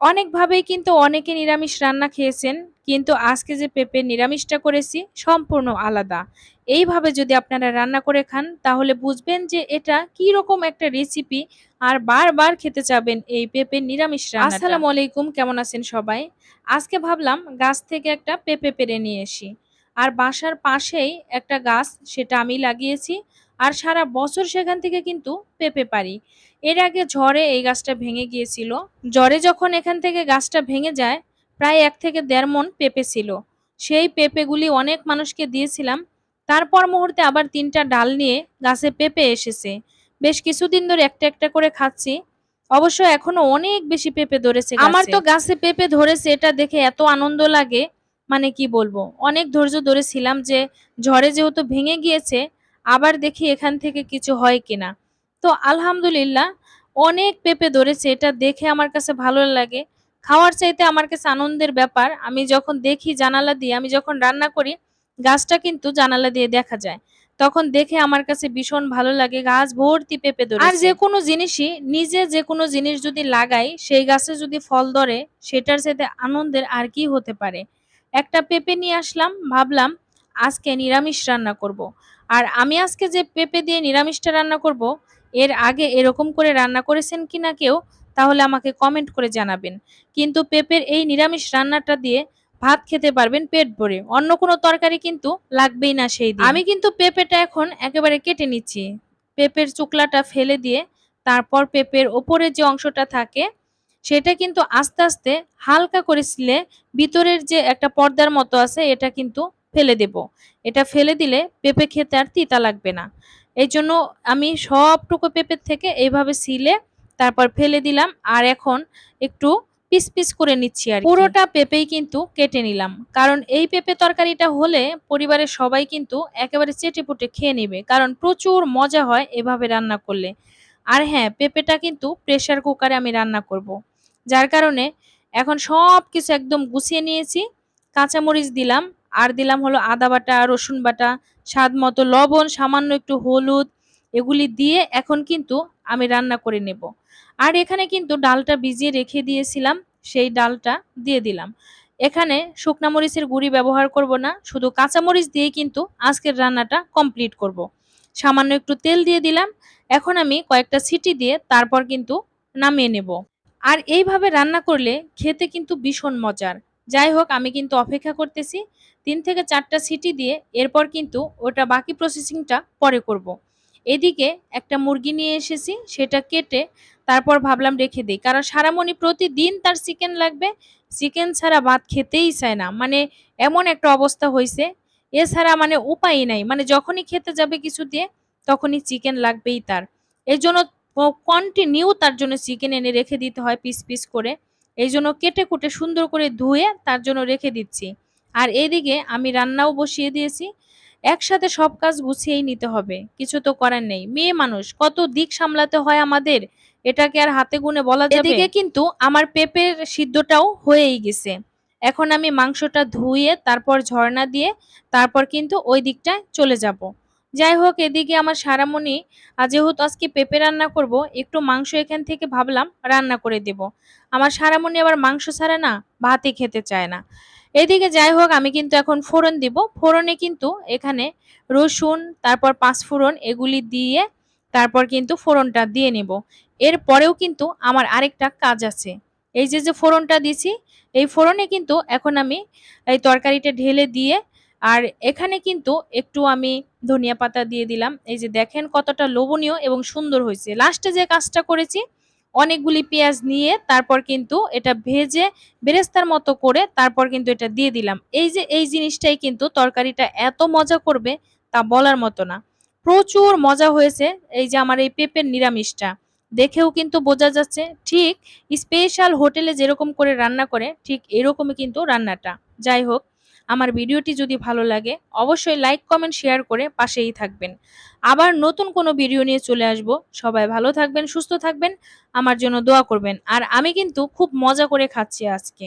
অনেকভাবেই কিন্তু অনেকে নিরামিষ রান্না খেয়েছেন, কিন্তু আজকে যে পেঁপে নিরামিষটা করেছি সম্পূর্ণ আলাদা। এইভাবে যদি আপনারা রান্না করে খান, তাহলে বুঝবেন যে এটা কি রকম একটা রেসিপি আর বারবার খেতে চাবেন এই পেঁপে নিরামিষ রান্না আসসালামু আলাইকুম, কেমন আছেন সবাই? আজকে ভাবলাম গাছ থেকে একটা পেঁপে পেরে নিয়ে আসি আর বাসার পাশেই একটা গাছ, সেটা আমি লাগিয়েছি। আর সারা বছর সেখান থেকে কিন্তু পেঁপে পারি এর আগে ঝড়ে এই গাছটা ভেঙে গিয়েছিল। ঝড়ে যখন এখান থেকে গাছটা ভেঙে যায়, প্রায় এক থেকে দেড় মন পেঁপে ছিল। সেই পেঁপেগুলি অনেক মানুষকে দিয়েছিলাম। তারপর মুহূর্তে আবার তিনটা ডাল নিয়ে গাছে পেঁপে এসেছে। বেশ কিছুদিন ধরে একটা একটা করে খাচ্ছি। অবশ্য এখনও অনেক বেশি পেঁপে ধরেছে আমার তো গাছে পেঁপে ধরেছে, এটা দেখে এত আনন্দ লাগে। মানে কি বলব? অনেক ধৈর্য ধরেছিলাম যে ঝড়ে যেহেতু ভেঙে গিয়েছে আবার দেখি এখান থেকে কিছু হয় কিনা। তো আলহামদুলিল্লাহ, অনেক পেঁপে ধরেছে, এটা দেখে আমার কাছে ভালো লাগে। খাওয়ার চাইতে আমার কাছে আনন্দের ব্যাপার, আমি যখন দেখি জানালা দিয়ে, আমি যখন রান্না করি, গাছটা কিন্তু জানালা দিয়ে দেখা যায়। তখন দেখে আমার কাছে ভীষণ ভালো লাগে, গাছ ভর্তি পেঁপে ধরে আর যে কোনো জিনিসই, নিজে যে কোনো জিনিস যদি লাগাই, সেই গাছে যদি ফল ধরে, সেটার সাথে আনন্দের আর কি হতে পারে? একটা পেঁপে নিয়ে আসলাম, ভাবলাম, আজকে নিরামিষ রান্না করব। আর আমি আজকে যে পেঁপে দিয়ে নিরামিষটা রান্না করব, এর আগে এরকম করে রান্না করেছেন কি না কেউ, তাহলে আমাকে কমেন্ট করে জানাবেন। কিন্তু পেঁপের এই নিরামিষ রান্নাটা দিয়ে ভাত খেতে পারবেন পেট ভরে। অন্য কোনো তরকারি কিন্তু লাগবেই না সেই দিন। আমি কিন্তু পেঁপেটা এখন একেবারে কেটে নিচ্ছি। পেঁপের চুকলাটা ফেলে দিয়ে তারপর পেঁপের ওপরে যে অংশটা থাকে, সেটা কিন্তু আস্তে আস্তে হালকা করে ছিলে ভিতরের যে একটা পর্দার মতো আছে, এটা কিন্তু ফেলে দেব। এটা ফেলে দিলে পেঁপে খেতে আর তিতা লাগবে না। এই জন্য আমি সবটুকু পেঁপের থেকে এইভাবে সিলে তারপর ফেলে দিলাম আর এখন একটু পিস পিস করে নিচ্ছি আর পুরোটা পেঁপেই কিন্তু কেটে নিলাম। কারণ এই পেঁপে তরকারিটা হলে পরিবারের সবাই কিন্তু একেবারে চেটে পুটে খেয়ে নেবে। কারণ প্রচুর মজা হয় এভাবে রান্না করলে। আর হ্যাঁ পেঁপেটা কিন্তু প্রেশার কুকারে আমি রান্না করব। যার কারণে এখন সব কিছু একদম গুছিয়ে নিয়েছি। কাঁচামরিচ দিলাম আর দিলাম হলো আদা বাটা, রসুন বাটা, স্বাদ মতো লবণ, সামান্য একটু হলুদ, এগুলি দিয়ে এখন কিন্তু আমি রান্না করে নেব। আর এখানে কিন্তু ডালটা ভিজিয়ে রেখে দিয়েছিলাম, সেই ডালটা দিয়ে দিলাম। এখানে শুকনা মরিচের গুঁড়ি ব্যবহার করব না, শুধু কাঁচামরিচ দিয়ে কিন্তু আজকের রান্নাটা কমপ্লিট করব। সামান্য একটু তেল দিয়ে দিলাম, এখন আমি কয়েকটা সিটি দিয়ে তারপর কিন্তু নামিয়ে নেব। আর এইভাবে রান্না করলে খেতে কিন্তু ভীষণ মজার। যাই হোক, আমি কিন্তু অপেক্ষা করতেছি। তিন থেকে চারটা সিটি দিয়ে এরপর কিন্তু ওটা বাকি প্রসেসিংটা পরে করব। এদিকে একটা মুরগি নিয়ে এসেছি, সেটা কেটে তারপর ভাবলাম রেখে দিই। কারণ সারামণি প্রতিদিন তার চিকেন লাগবে। চিকেন ছাড়া ভাত খেতেই চায় না। মানে এমন একটা অবস্থা হয়েছে এছাড়া মানে উপায় নাই। মানে যখনই খেতে যাবে কিছু দিয়ে, তখনই চিকেন লাগবেই তার। এই জন্য কন্টিনিউ তার জন্য চিকেন এনে রেখে দিতে হয় পিস পিস করে। এই জন্য কেটে কুটে সুন্দর করে ধুয়ে তার জন্য রেখে দিচ্ছি। আর এদিকে আমি রান্নাও বসিয়ে দিয়েছি। একসাথে সব কাজ গুছিয়েই নিতে হবে। কিছু তো করার নেই। মেয়ে মানুষ, কত দিক সামলাতে হয় আমাদের? এটাকে আর হাতে গুনে বলা যাবে? এদিকে কিন্তু আমার পেঁপের সিদ্ধটাও হয়েই গেছে। এখন আমি মাংসটা ধুয়ে, তারপর ঝর্ণা দিয়ে, তারপর কিন্তু ওই দিকটায় চলে যাব। যাই হোক, এদিকে আমার সারামণি যেহেতু আজকে পেঁপে রান্না করব, একটু মাংস এখান থেকে ভাবলাম রান্না করে দেব। আমার সারামণি আবার মাংস ছাড়া না, ভাতই খেতে চায় না। এদিকে যাই হোক, আমি কিন্তু এখন ফোড়ন দিব। ফোড়নে কিন্তু এখানে রসুন, তারপর পাঁচ ফোড়ন এগুলি দিয়ে তারপর কিন্তু ফোড়নটা দিয়ে নেব। এরপরেও কিন্তু আমার আরেকটা কাজ আছে। এই যে যে ফোড়নটা দিছি, এই ফোড়নে কিন্তু এখন আমি এই তরকারিটা ঢেলে দিয়ে আর এখানে কিন্তু একটু আমি ধনিয়া পাতা দিয়ে দিলাম। এই যে দেখেন কতটা লোভনীয় এবং সুন্দর হয়েছে। লাস্টে যে কাজটা করেছি, অনেকগুলি পেঁয়াজ নিয়ে তারপর কিন্তু এটা ভেজে বেরেস্তার মতো করে তারপর কিন্তু এটা দিয়ে দিলাম। এই যে এই জিনিসটাই কিন্তু তরকারিটা এত মজা করবে তা বলার মতো না। প্রচুর মজা হয়েছে এই যে আমার এই পেঁপের নিরামিষটা। দেখেও কিন্তু বোঝা যাচ্ছে ঠিক স্পেশাল হোটেলে যেরকম করে রান্না করে ঠিক এরকমই কিন্তু রান্নাটা। যাই হোক আমার ভিডিওটি যদি ভালো লাগে, অবশ্যই লাইক কমেন্ট শেয়ার করে পাশেই থাকবেন। আবার নতুন কোনো ভিডিও নিয়ে চলে আসব। সবাই ভালো থাকবেন, সুস্থ থাকবেন, আমার জন্য দোয়া করবেন। আর আমি কিন্তু খুব মজা করে খাচ্ছি আজকে।